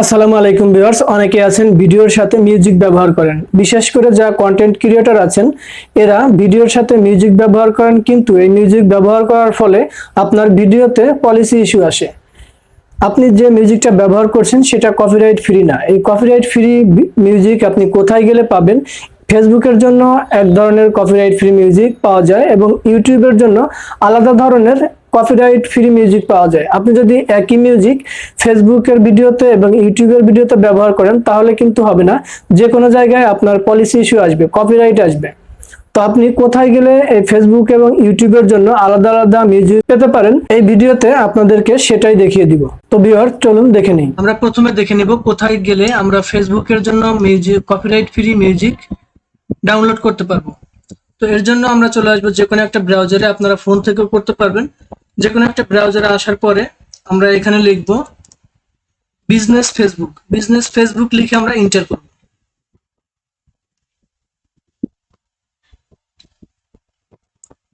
আসসালামু আলাইকুম ভিউয়ার্স, অনেকে আছেন ভিডিওর সাথে মিউজিক ব্যবহার করেন। বিশেষ করে যা কন্টেন্ট ক্রিয়েটর আছেন, এরা ভিডিওর সাথে মিউজিক ব্যবহার করেন, কিন্তু এই মিউজিক ব্যবহার করার ফলে আপনার ভিডিওতে পলিসি ইস্যু আসে। আপনি যে মিউজিকটা ব্যবহার করছেন, সেটা কপিরাইট ফ্রি না। এই কপিরাইট ফ্রি মিউজিক আপনি কোথায় গেলে পাবেন? ফেসবুকের জন্য এক ধরনের কপিরাইট ফ্রি মিউজিক পাওয়া যায় এবং ইউটিউবের জন্য আলাদা ধরনের কপিরাইট ফ্রি মিউজিক পাওয়া যায়। আপনি যদি একই মিউজিক ফেসবুকের ভিডিওতে এবং ইউটিউবের ভিডিওতে ব্যবহার করেন, তাহলে কিন্তু হবে না। যে কোনো জায়গায় আপনার পলিসি ইস্যু আসবে কপিরাইট আসবে। তো আপনি কোথায় গেলে এই ফেসবুক এবং ইউটিউবের জন্য আলাদা আলাদা মিউজিক পেতে পারেন, এই ভিডিওতে আপনাদেরকে সেটাই দেখিয়ে দিব। তো ভিউয়ার চলুন দেখে নিই। আমরা প্রথমে দেখে নিব কোথায় গেলে আমরা ফেসবুকের জন্য music copyright free music download করতে পারব। তো এর জন্য আমরা চলে আসব যে কোনো একটা ব্রাউজারে আপনারা ফোন থেকেও করতে পারবেন। যে কোনো একটা ব্রাউজারে আসার পরে আমরা এখানে লিখব বিজনেস ফেসবুক বিজনেস ফেসবুক লিখে আমরা ইন্টার করব।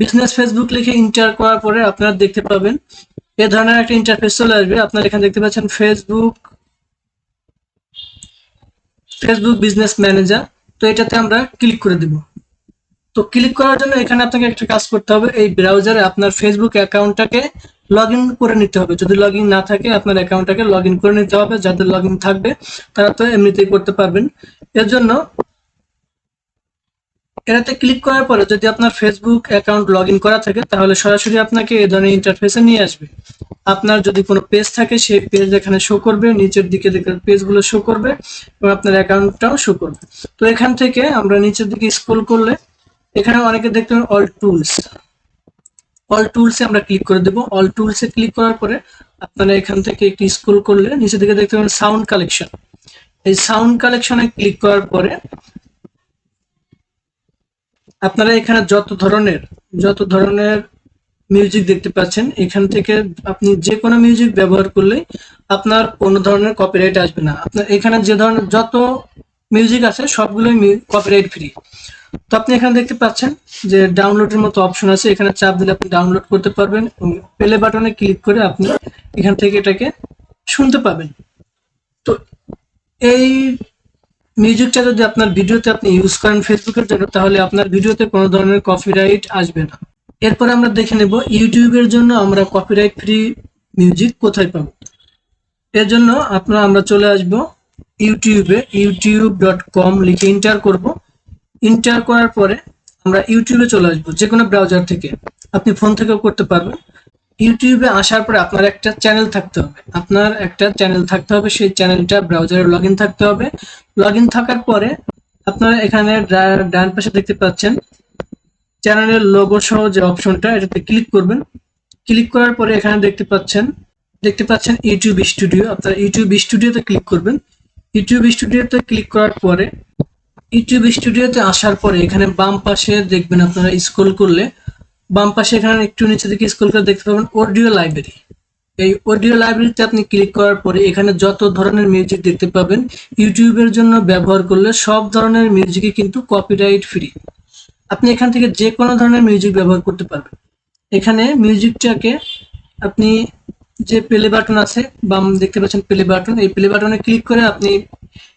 বিজনেস ফেসবুক লিখে ইন্টার করার পরে আপনারা দেখতে পাবেন এ ধরনের একটা ইন্টারফেস চলে আসবে। আপনারা এখানে দেখতে পাচ্ছেন ফেসবুক ফেসবুক বিজনেস ম্যানেজার তো এটাতে আমরা ক্লিক করে দিব। তো ক্লিক করার জন্য এখানে আপনাকে একটা কাজ করতে হবে, এই ব্রাউজারে আপনার ফেসবুক অ্যাকাউন্টটাকে লগ ইন করে নিতে হবে। যদি লগ ইন না থাকে, আপনার অ্যাকাউন্টটাকে লগ ইন করে নিতে হবে। যাদের লগ ইন থাকবে, তারা তো এমনিতেই করতে পারবেন। এর জন্য এটাতে ক্লিক করার পরে যদি আপনার ফেসবুক অ্যাকাউন্ট লগ ইন করা থাকে, তাহলে সরাসরি আপনাকে এই ধরনের ইন্টারফেসে নিয়ে আসবে। আপনার যদি কোনো পেজ থাকে, সেই পেজ এখানে শো করবে, নিচের দিকে পেজগুলো শো করবে, এবং আপনার অ্যাকাউন্টটাও শো করবে। তো এখান থেকে আমরা নিচের দিকে স্ক্রল করলে এখানে অনেকে দেখতে পাবেন অল টুলস অল টুলসে আমরা ক্লিক করে দেবো। অল টুলসে ক্লিক করার পরে আপনারা এখান থেকে একটি স্ক্রল করলে নিচের দিকে দেখতে পাবেন সাউন্ড কালেকশন এই সাউন্ড কালেকশনে ক্লিক করার পরে আপনারা এখানে যত ধরনের যত ধরনের মিউজিক দেখতে পাচ্ছেন, এখান থেকে আপনি যে কোনো মিউজিক ব্যবহার করলে আপনার কোনো ধরনের কপিরাইট আসবে না। আপনার এখানে যে ধরনের, যত মিউজিক আছে সবগুলোই কপিরাইট ফ্রি তো আপনি এখানে দেখতে পাচ্ছেন যে ডাউনলোডের মতো অপশন আছে। এখানে চাপ দিলে আপনি ডাউনলোড করতে পারবেন প্লে বাটনে ক্লিক করে আপনি এখান থেকে এটাকে শুনতে পাবেন। তো এই মিউজিকটা যদি আপনার ভিডিওতে আপনি ইউজ করেন ফেসবুকের জন্য, তাহলে আপনার ভিডিওতে কোনো ধরনের কপিরাইট আসবে না। এরপরে আমরা দেখে নেব ইউটিউবের জন্য আমরা কপিরাইট ফ্রি মিউজিক কোথায় পাবো। এর জন্য আপনারা আমরা চলে আসব ইউটিউবে ইউটিউব ডট কম লিখে ইন্টার করব। ইন্টার করার পরে আমরা ইউটিউবে চলে আসব যে কোনো ব্রাউজার থেকে। আপনি ফোন থেকেও করতে পারবেন। ইউটিউবে আসার পরে আপনার একটা চ্যানেল থাকতে হবে। আপনার একটা চ্যানেল থাকতে হবে, সেই চ্যানেলটা ব্রাউজারে লগ থাকতে হবে। লগ থাকার পরে আপনারা এখানে ডান পাশে দেখতে পাচ্ছেন চ্যানেলের লোগো সহ যে অপশনটা এটাতে ক্লিক করবেন। ক্লিক করার পরে এখানে দেখতে পাচ্ছেন দেখতে পাচ্ছেন ইউটিউব স্টুডিও আপনারা ইউটিউব স্টুডিওতে ক্লিক করবেন। ইউটিউব স্টুডিওতে ক্লিক করার পরে ইউটিউব স্টুডিওতে আসার পরে এখানে বাম পাশে দেখবেন আপনারা স্ক্রল করলে, বাম পাশে এখানে একটু নিচে দিকে স্ক্রল করে দেখতে পাবেন অডিও লাইব্রেরি এই অডিও লাইব্রেরিতে আপনি ক্লিক করার পরে এখানে যত ধরনের মিউজিক দেখতে পাবেন ইউটিউবের জন্য ব্যবহার করলে সব ধরনের মিউজিকই কিন্তু কপিরাইট ফ্রি আপনি এখান থেকে যে কোনো ধরনের মিউজিক ব্যবহার করতে পারবেন। এখানে মিউজিকটাকে আপনি যে প্লে বাটন আছে, বাম দেখতে পাচ্ছেন প্লে বাটন এই প্লে বাটনে ক্লিক করে আপনি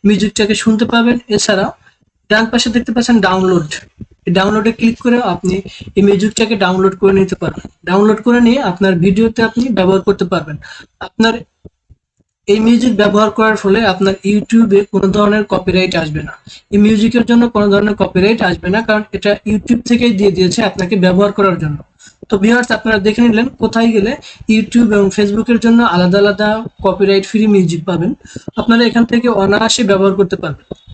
মিউজিকটাকে শুনতে পাবেন। এছাড়াও ডান পাশে দেখতে পাচ্ছেন ডাউনলোড ডাউনলোডে ক্লিক করে আপনি এই মিউজিকটাকে ডাউনলোড করে নিতে পারবেন। ডাউনলোড করে নিয়ে আপনার ভিডিওতে আপনি ব্যবহার করতে পারবেন। আপনার এই মিউজিক ব্যবহার করার ফলে আপনার ইউটিউবে কোনো ধরনের কপিরাইট আসবে না। এই মিউজিকের জন্য কোনো ধরনের কপিরাইট আসবে না, কারণ এটা ইউটিউব থেকেই দিয়ে দিয়েছে আপনাকে ব্যবহার করার জন্য। তো ভিউয়ার্স আপনারা দেখে নিলেন কোথায় গেলে ইউটিউব এবং ফেসবুকের জন্য আলাদা আলাদা কপিরাইট ফ্রি মিউজিক পাবেন। আপনারা এখান থেকে অনায়াসে ব্যবহার করতে পারবেন।